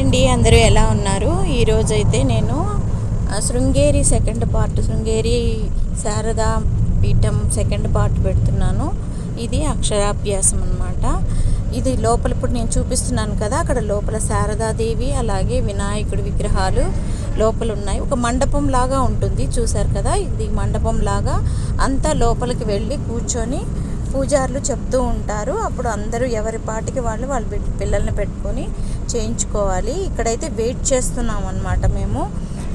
అండి అందరూ ఎలా ఉన్నారు? ఈరోజు అయితే నేను Sringeri second part Sringeri Sharada Peetham second part పెడుతున్నాను. ఇది అక్షరాభ్యాసం అన్నమాట. ఇది లోపల ఇప్పుడు నేను చూపిస్తున్నాను కదా అక్కడ లోపల శారదాదేవి అలాగే వినాయకుడి విగ్రహాలు లోపల ఉన్నాయి ఒక మండపం లాగా ఉంటుంది చూశారు కదా ఇది మండపం లాగా. అంతా లోపలికి వెళ్ళి కూర్చొని పూజారులు చెప్తూ ఉంటారు. అప్పుడు అందరూ ఎవరి పాటికి వాళ్ళు వాళ్ళ పిల్లల్ని పెట్టుకొని చేయించుకోవాలి. ఇక్కడైతే వెయిట్ చేస్తున్నాం అన్నమాట మేము.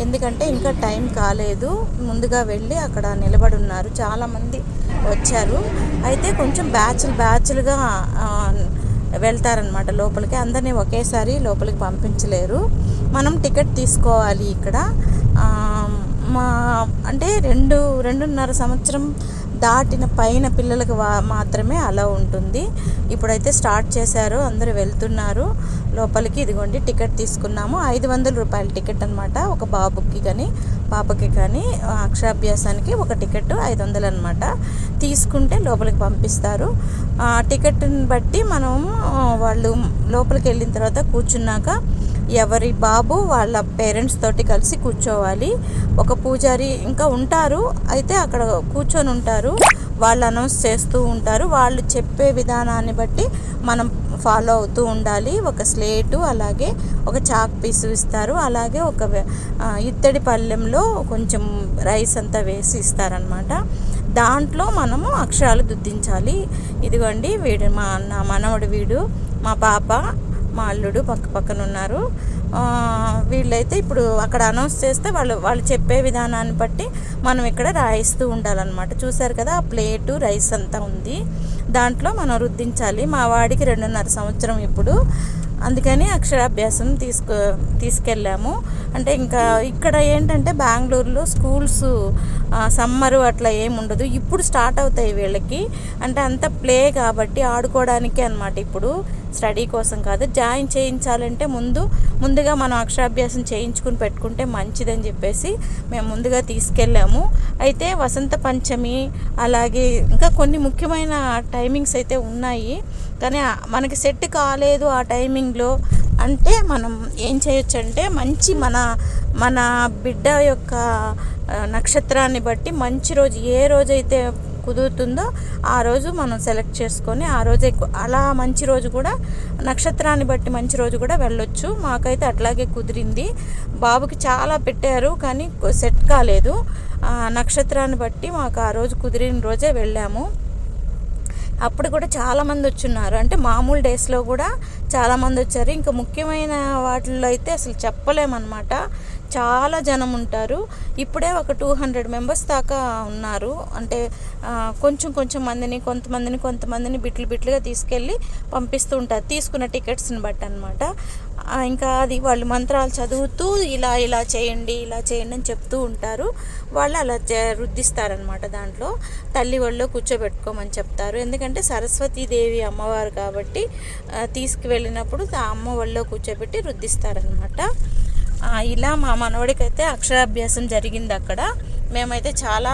ఎందుకంటే ఇంకా టైం కాలేదు. ముందుగా వెళ్ళి అక్కడ నిలబడి ఉన్నారు. చాలామంది వచ్చారు. అయితే కొంచెం బ్యాచ్లు బ్యాచ్లుగా వెళ్తారనమాట లోపలికి. అందరినీ ఒకేసారి లోపలికి పంపించలేరు. మనం టికెట్ తీసుకోవాలి ఇక్కడ. మా అంటే రెండు రెండున్నర సంవత్సరం దాటిన పైన పిల్లలకు వా- మాత్రమే అలా ఉంటుంది. ఇప్పుడైతే స్టార్ట్ చేశారు అందరూ వెళ్తున్నారు. లోపలికి ఇదిగోండి టికెట్ తీసుకున్నాము. ఐదు వందల రూపాయల టికెట్ అనమాట ఒక బాబుకి కానీ పాపకి కానీ అక్షరాభ్యాసానికి ఒక టికెట్ ఐదు వందలు అనమాట తీసుకుంటే లోపలికి పంపిస్తారు. టికెట్ని బట్టి మనం వాళ్ళు లోపలికి వెళ్ళిన తర్వాత కూర్చున్నాక ఎవరి బాబు వాళ్ళ పేరెంట్స్ తోటి కలిసి కూర్చోవాలి. ఒక పూజారి ఇంకా ఉంటారు. అయితే అక్కడ కూర్చొని ఉంటారు. వాళ్ళు అనౌన్స్ చేస్తూ ఉంటారు. వాళ్ళు చెప్పే విధానాన్ని బట్టి మనం ఫాలో అవుతూ ఉండాలి. ఒక స్లేటు అలాగే ఒక చాక్ పీసు ఇస్తారు. అలాగే ఒక ఇత్తడి పళ్ళెంలో కొంచెం రైస్ అంతా వేసి ఇస్తారనమాట దాంట్లో మనము అక్షరాలు దుద్దించాలి ఇదిగోండి వీడు మా నా మనవడు వీడు మా పాప మా అల్లుడు పక్క పక్కన ఉన్నారు. వీళ్ళైతే ఇప్పుడు అక్కడ అనౌన్స్ చేస్తే వాళ్ళు వాళ్ళు చెప్పే విధానాన్ని బట్టి మనం ఇక్కడ రాయిస్తూ ఉండాలన్నమాట. చూసారు కదా ఆ ప్లేటు రైస్ అంతా ఉంది. దాంట్లో మనం రుద్దించాలి. మా వాడికి రెండున్నర సంవత్సరం ఇప్పుడు. అందుకని అక్షరాభ్యాసం తీసుకు తీసుకెళ్ళాము. అంటే ఇంకా ఇక్కడ ఏంటంటే బెంగళూరులో స్కూల్స్ సమ్మరు అట్లా ఏమి ఉండదు. ఇప్పుడు స్టార్ట్ అవుతాయి వీళ్ళకి. అంటే అంత ప్లే కాబట్టి ఆడుకోవడానికి అనమాట ఇప్పుడు. స్టడీ కోసం కాదు. జాయిన్ చేయించాలంటే ముందు ముందుగా మనం అక్షరాభ్యాసం చేయించుకుని పెట్టుకుంటే మంచిదని చెప్పేసి మేము ముందుగా తీసుకెళ్ళాము. అయితే వసంత పంచమి అలాగే ఇంకా కొన్ని ముఖ్యమైన టైమింగ్స్ అయితే ఉన్నాయి. కానీ మనకి సెట్ కాలేదు ఆ టైమింగ్లో. అంటే మనం ఏం చేయొచ్చు అంటే మంచి మన మన బిడ్డ యొక్క నక్షత్రాన్ని బట్టి మంచి రోజు ఏ రోజైతే కుదురుతుందో ఆ రోజు మనం సెలెక్ట్ చేసుకొని ఆ రోజే అలా మంచి రోజు కూడా నక్షత్రాన్ని బట్టి మంచి రోజు కూడా వెళ్ళొచ్చు. మాకైతే అట్లాగే కుదిరింది. బాబుకి చాలా పెట్టారు కానీ సెట్ కాలేదు. నక్షత్రాన్ని బట్టి మాకు ఆ రోజు కుదిరిన రోజే వెళ్ళాము. అప్పుడు కూడా చాలామంది వచ్చున్నారు. అంటే మామూలు డేస్లో కూడా చాలామంది వచ్చారు. ఇంకా ముఖ్యమైన వాటిల్లో అయితే అసలు చెప్పలేమన్నమాట. చాలా జనం ఉంటారు. ఇప్పుడే ఒక టూ హండ్రెడ్ మెంబర్స్ దాకా ఉన్నారు. అంటే కొంచెం కొంచెం మందిని కొంతమందిని కొంతమందిని బిట్లు బిట్లుగా తీసుకెళ్ళి పంపిస్తూ ఉంటారు. తీసుకున్న టికెట్స్ని బట్టి అనమాట ఇంకా అది వాళ్ళు మంత్రాలు చదువుతూ ఇలా ఇలా చేయండి ఇలా చేయండి అని చెప్తూ ఉంటారు. వాళ్ళు అలా చే- రుద్దిస్తారనమాట దాంట్లో. తల్లి వాళ్ళు కూర్చోబెట్టుకోమని చెప్తారు. ఎందుకంటే సరస్వతీదేవి అమ్మవారు కాబట్టి తీసుకువెళ్ళినప్పుడు ఆ అమ్మ వాళ్ళు కూర్చోబెట్టి రుద్దిస్తారనమాట ఇలా మా మనవడికైతే అక్షరాభ్యాసం జరిగింది అక్కడ. మేమైతే చాలా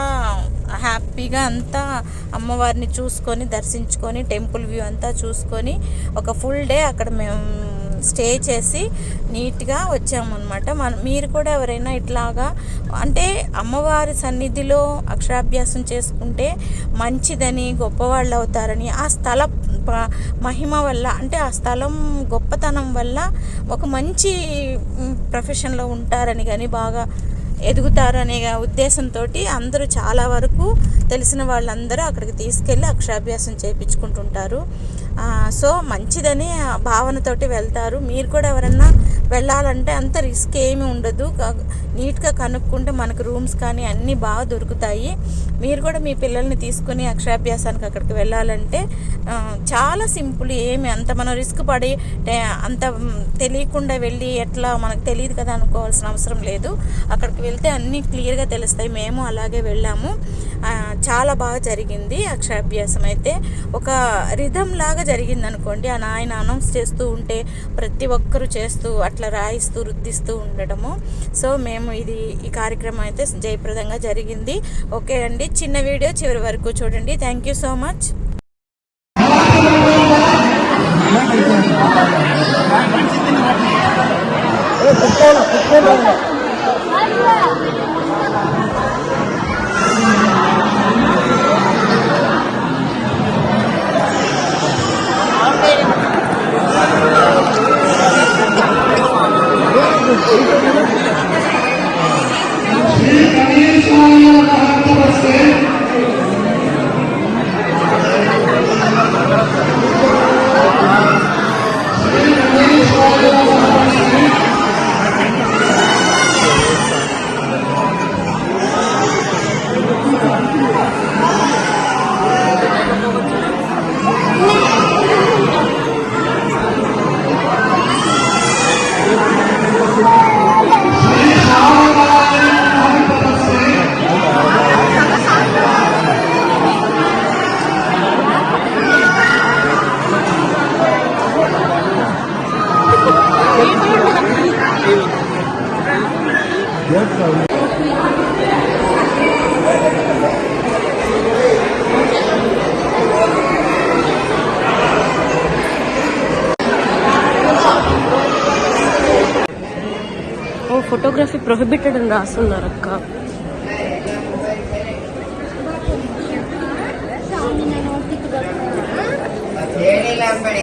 హ్యాపీగా అంతా అమ్మవారిని చూసుకొని దర్శించుకొని టెంపుల్ వ్యూ అంతా చూసుకొని ఒక ఫుల్ డే అక్కడ మేము స్టే చేసి నీట్గా వచ్చామన్నమాట. మన మీరు కూడా ఎవరైనా ఇట్లాగా అంటే అమ్మవారి సన్నిధిలో అక్షరాభ్యాసం చేసుకుంటే మంచిదని గొప్పవాళ్ళు అవుతారని ఆ స్థల మహిమ వల్ల అంటే ఆ స్థలం గొప్పతనం వల్ల ఒక మంచి ప్రొఫెషన్లో ఉంటారని కానీ బాగా ఎదుగుతారనే ఉద్దేశంతో అందరూ చాలా వరకు తెలిసిన వాళ్ళందరూ అక్కడికి తీసుకెళ్ళి అక్షరాభ్యాసం చేయించుకుంటుంటారు సో మంచిదని భావనతోటి వెళ్తారు. మీరు కూడా ఎవరన్నా వెళ్ళాలంటే అంత రిస్క్ ఏమి ఉండదు. నీట్గా కనుక్కుంటే మనకు రూమ్స్ కానీ అన్నీ బాగా దొరుకుతాయి. మీరు కూడా మీ పిల్లల్ని తీసుకుని అక్షరాభ్యాసానికి అక్కడికి వెళ్ళాలంటే చాలా సింపుల్ ఏమి అంత మనం రిస్క్ పడి అంత తెలియకుండా వెళ్ళి ఎట్లా మనకు తెలియదు కదా అనుకోవాల్సిన అవసరం లేదు. అక్కడికి వెళ్తే అన్నీ క్లియర్గా తెలుస్తాయి. మేము అలాగే వెళ్ళాము. చాలా బాగా జరిగింది అక్షరాభ్యాసం అయితే. ఒక రిధం లాగా జరిగింది అనుకోండి ఆ నాయన అనౌన్స్ చేస్తూ ఉంటే ప్రతి ఒక్కరూ చేస్తూ అట్లా రాయిస్తూ రుద్దిస్తూ ఉండడము సో మేము ఇది ఈ కార్యక్రమం అయితే జయప్రదంగా జరిగింది. ఓకే అండి చిన్న వీడియో చివరి వరకు చూడండి. Thank you so much Thank ఓ photography prohibited in Rasunaraka. ഏഴ് ലാമ്പടി